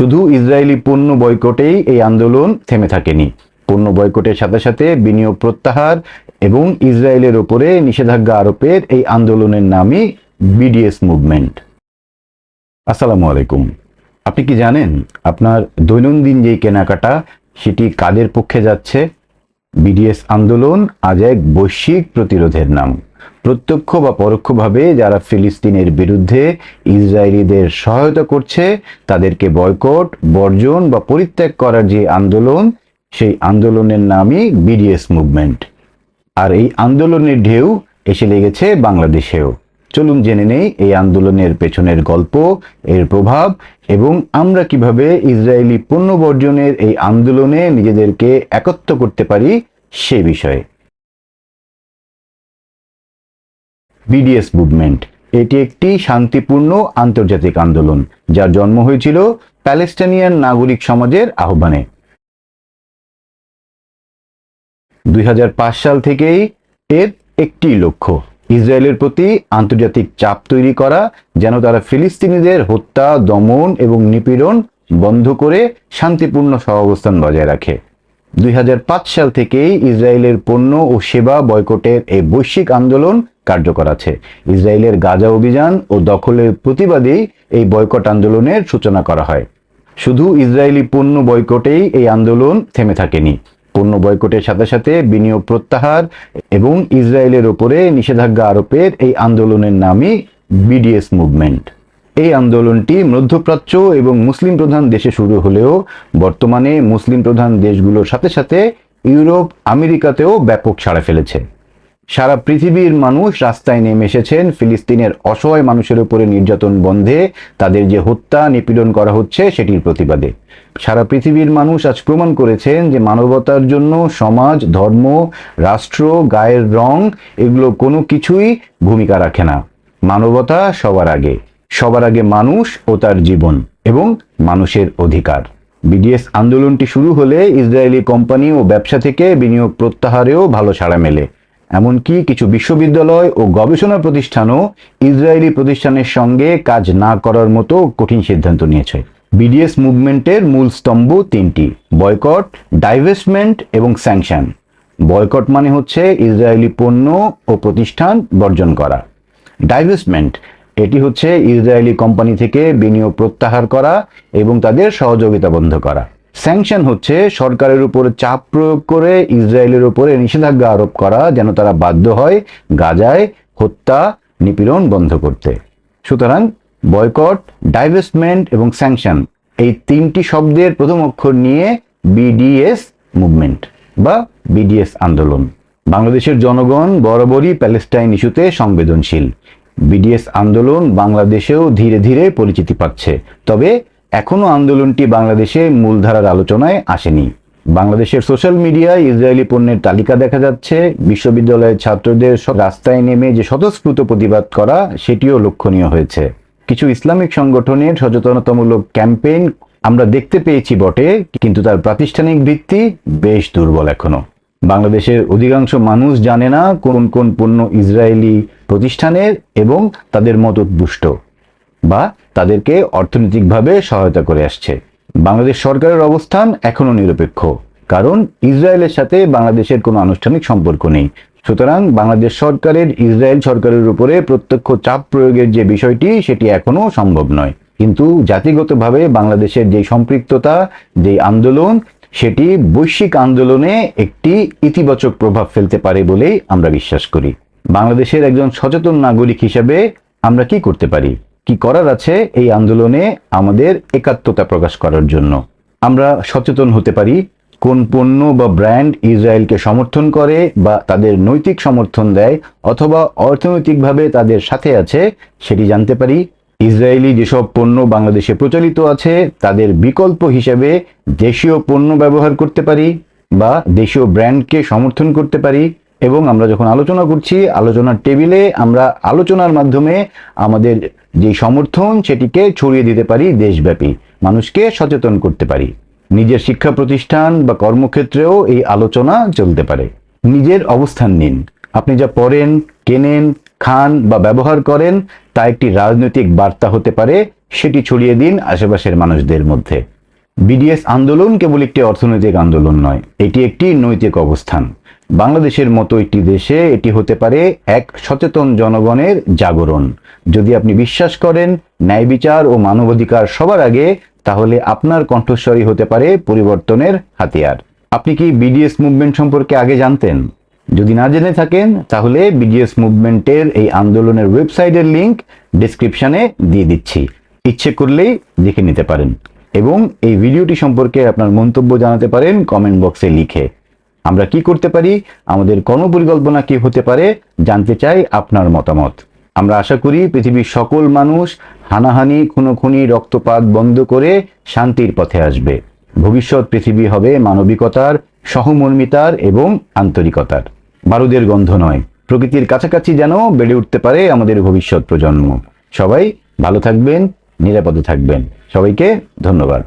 শুধু ইসরায়েলি পণ্য বয়কটেই এই আন্দোলন থেমে থাকেনি। পণ্য বয়কটের সাথে সাথে বিনিয়োগ প্রত্যাহার এবং ইসরায়েলের ওপরে নিষেধাজ্ঞা আরোপের এই আন্দোলনের নামই বিডিএস মুভমেন্ট। আসসালামু আলাইকুম। আপনি কি জানেন আপনার দৈনন্দিন যেই কেনাকাটা, সেটি কাদের পক্ষে যাচ্ছে? বিডিএস আন্দোলন আজ এক বৈশ্বিক প্রতিরোধের নাম। প্রত্যক্ষ বা পরোক্ষভাবে যারা ফিলিস্তিনের বিরুদ্ধে ইসরায়েলিদের সহায়তা করছে, তাদেরকে বয়কট, বর্জন বা পরিত্যাগ করার যে আন্দোলন, সেই আন্দোলনের নামই বিডিএস মুভমেন্ট। আর এই আন্দোলনের ঢেউ এসে লেগেছে বাংলাদেশেও। চলুন জেনে নেই এই আন্দোলনের পেছনের গল্প, এর প্রভাব এবং আমরা কীভাবে ইসরায়েলি পণ্য বর্জনের এই আন্দোলনে নিজেদেরকে একত্র করতে পারি সে বিষয়ে। বিডিএস মুভমেন্ট এটি একটি শান্তিপূর্ণ আন্তর্জাতিক আন্দোলন, যার জন্ম হয়েছিল প্যালেস্টাইনিয়ান নাগরিক সমাজের আহ্বানে। দুই হাজার পাঁচ সাল থেকেই এর একটি লক্ষ্য, ইসরায়েলের প্রতি আন্তর্জাতিক চাপ তৈরি করা, যেন তারা ফিলিস্তিনিদের হত্যা, দমন এবং নিপীড়ন বন্ধ করে শান্তিপূর্ণ সহাবস্থান বজায় রাখে। দুই হাজার পাঁচ সাল থেকেই ইসরায়েলের পণ্য ও সেবা বয়কটের এই বৈশ্বিক আন্দোলন কার্যকর আছে। ইসরায়েলের গাজা অভিযান ও দখলের প্রতিবাদেই এই বয়কট আন্দোলনের সূচনা করা হয়। শুধু ইসরায়েলি পণ্য বয়কটেই এই আন্দোলন থেমে থাকেনি। পণ্য বয়কটের সাথে সাথে বিনিয়োগ প্রত্যাহার এবং ইসরায়েলের ওপরে নিষেধাজ্ঞা আরোপের এই আন্দোলনের নামই বিডিএস মুভমেন্ট। এই আন্দোলনটি মধ্যপ্রাচ্য এবং মুসলিম প্রধান দেশে শুরু হলেও বর্তমানে মুসলিম প্রধান দেশগুলোর সাথে সাথে ইউরোপ, আমেরিকাতেও ব্যাপক সাড়া ফেলেছে। সারা পৃথিবীর মানুষ রাস্তায় নেমে এসেছেন, ফিলিস্তিনের অসহায় মানুষের উপরে নির্যাতন বন্ধে তাদের যে হত্যা, নিপীড়ন করা হচ্ছে সেটির প্রতিবাদে। সারা পৃথিবীর মানুষ আজ প্রমাণ করেছেন যে মানবতার জন্য সমাজ, ধর্ম, রাষ্ট্র, গায়ের রং এগুলো কোনো কিছুই ভূমিকা রাখে না। মানবতা সবার আগে। সবার আগে মানুষ ও তার জীবন এবং মানুষের অধিকার। বিডিএস আন্দোলনটি শুরু হলে ইসরায়েলি কোম্পানি ও ব্যবসা থেকে বিনিয়োগ প্রত্যাহারেও ভালো সাড়া মেলে। এমনকি কিছু বিশ্ববিদ্যালয় ও গবেষণা প্রতিষ্ঠানও ইসরায়েলি প্রতিষ্ঠানের সঙ্গে কাজ না করার মতো কঠিন সিদ্ধান্ত নিয়েছে। বিডিএস মুভমেন্টের মূল স্তম্ভ তিনটি, বয়কট, ডাইভেস্টমেন্ট এবং স্যাংশন। বয়কট মানে হচ্ছে ইসরায়েলি পণ্য ও প্রতিষ্ঠান বর্জন করা। ডাইভেস্টমেন্ট এটি হচ্ছে ইসরায়েলি কোম্পানি থেকে বিনিয়োগ প্রত্যাহার করা এবং তাদের সহযোগিতা বন্ধ করা। স্যাংশন হচ্ছে সরকারের উপরে চাপ প্রয়োগ করে ইসরায়েলের উপরে নিষেধাজ্ঞা আরোপ করা যেন তারা বাধ্য হয় গাজায় হত্যা, নিপীড়ন বন্ধ করতে। সুতরাং বয়কট ডাইভেস্টমেন্ট এবং স্যাংশন এই তিনটি শব্দের প্রথম অক্ষর নিয়ে বিডিএস মুভমেন্ট বা বিডিএস আন্দোলন। বাংলাদেশের জনগণ বরাবরই প্যালেস্টাইন ইস্যুতে সংবেদনশীল। বিডিএস আন্দোলন বাংলাদেশেও ধীরে ধীরে পরিচিতি পাচ্ছে। তবে এখনও আন্দোলনটি বাংলাদেশে মূলধারার আলোচনায় আসেনি। বাংলাদেশের সোশ্যাল মিডিয়ায় ইসরায়েলি পণ্যের তালিকা দেখা যাচ্ছে। বিশ্ববিদ্যালয়ের ছাত্রদের রাস্তায় নেমে যে স্বতঃস্ফূর্ত প্রতিবাদ করা, সেটিও লক্ষণীয় হয়েছে। কিছু ইসলামিক সংগঠনের সচেতনতামূলক ক্যাম্পেইন আমরা দেখতে পেয়েছি বটে, কিন্তু তার প্রাতিষ্ঠানিক ভিত্তি বেশ দুর্বল এখনও। বাংলাদেশের অধিকাংশ মানুষ জানে না কোন কোন পণ্য ইসরায়েলি প্রতিষ্ঠানের এবং তাদের মতদপুষ্ট বা তাদেরকে অর্থনৈতিকভাবে সহায়তা করে আসছে। বাংলাদেশ সরকারের অবস্থান এখনও নিরপেক্ষ, কারণ ইসরায়েলের সাথে বাংলাদেশের কোনো আনুষ্ঠানিক সম্পর্ক নেই। সুতরাং বাংলাদেশ সরকারের, ইসরায়েল সরকারের উপরে প্রত্যক্ষ চাপ প্রয়োগের যে বিষয়টি, সেটি এখনও সম্ভব নয়। কিন্তু জাতিগতভাবে বাংলাদেশের যে সম্পৃক্ততা, যে আন্দোলন সেটি বৈশ্বিক আন্দোলনে একটি ইতিবাচক প্রভাব ফেলতে পারে বলেই আমরা বিশ্বাস করি। বাংলাদেশের একজন সচেতন নাগরিক হিসাবে আমরা কি করতে পারি? কি করার আছে এই আন্দোলনে আমাদের একাত্মতা প্রকাশ করার জন্য? আমরা সচেতন হতে পারি কোন পণ্য বা ব্র্যান্ড ইসরায়েলকে সমর্থন করে বা তাদের নৈতিক সমর্থন দেয় অথবা অর্থনৈতিকভাবে তাদের সাথে আছে সেটি জানতে পারি। ইসরায়েলি যেসব পণ্য বাংলাদেশে প্রচলিত আছে, তাদের বিকল্প হিসেবে দেশীয় পণ্য ব্যবহার করতে পারি বা দেশীয় ব্র্যান্ডকে সমর্থন করতে পারি। এবং আমরা যখন আলোচনা করছি, আলোচনার টেবিলে আমরা আলোচনার মাধ্যমে আমাদের যে সমর্থন, সেটিকে ছড়িয়ে দিতে পারি দেশব্যাপী, মানুষকে সচেতন করতে পারি। নিজের শিক্ষা প্রতিষ্ঠান বা কর্মক্ষেত্রেও এই আলোচনা চলতে পারে। নিজের অবস্থান নিন। আপনি যা পড়েন, কেনেন, খান বা ব্যবহার করেন তা একটি রাজনৈতিক বার্তা হতে পারে, সেটি ছড়িয়ে দিন আশেপাশের মানুষদের মধ্যে। বিডিএস আন্দোলন কেবল একটি অর্থনৈতিক আন্দোলন নয়, এটি একটি নৈতিক অবস্থান। বাংলাদেশের মতো একটি দেশে এটি হতে পারে এক সচেতন জনগণের জাগরণ। যদি আপনি বিশ্বাস করেন ন্যায় বিচার ও মানবাধিকার সবার আগে, তাহলে আপনার কণ্ঠস্বরই হতে পারে পরিবর্তনের হাতিয়ার। আপনি কি বিডিএস মুভমেন্ট সম্পর্কে আগে জানতেন? যদি না জেনে থাকেন, তাহলে বিডিএস মুভমেন্টের এই আন্দোলনের ওয়েবসাইটের লিংক ডিসক্রিপশনে দিয়ে দিচ্ছি। ইচ্ছে করলেই দেখে নিতে পারেন। এবং এই ভিডিওটি সম্পর্কে আপনার মন্তব্য জানাতে পারেন কমেন্ট বক্সে লিখে। আমরা কি করতে পারি? আমাদের কর্মপরিকল্পনা কি হতে পারে? জানতে চাই আপনার মতামত। আমরা আশা করি পৃথিবীর সকল মানুষ হানাহানি, খুনোখুনি, রক্তপাত বন্ধ করে শান্তির পথে আসবে। ভবিষ্যৎ পৃথিবী হবে মানবিকতার, সহমর্মিতার এবং আন্তরিকতার। বারুদের গন্ধ নয়। প্রকৃতির কাছাকাছি যেন বেড়ে উঠতে পারে আমাদের ভবিষ্যৎ প্রজন্ম। সবাই ভালো থাকবেন, নিরাপদে থাকবেন। সবাইকে ধন্যবাদ।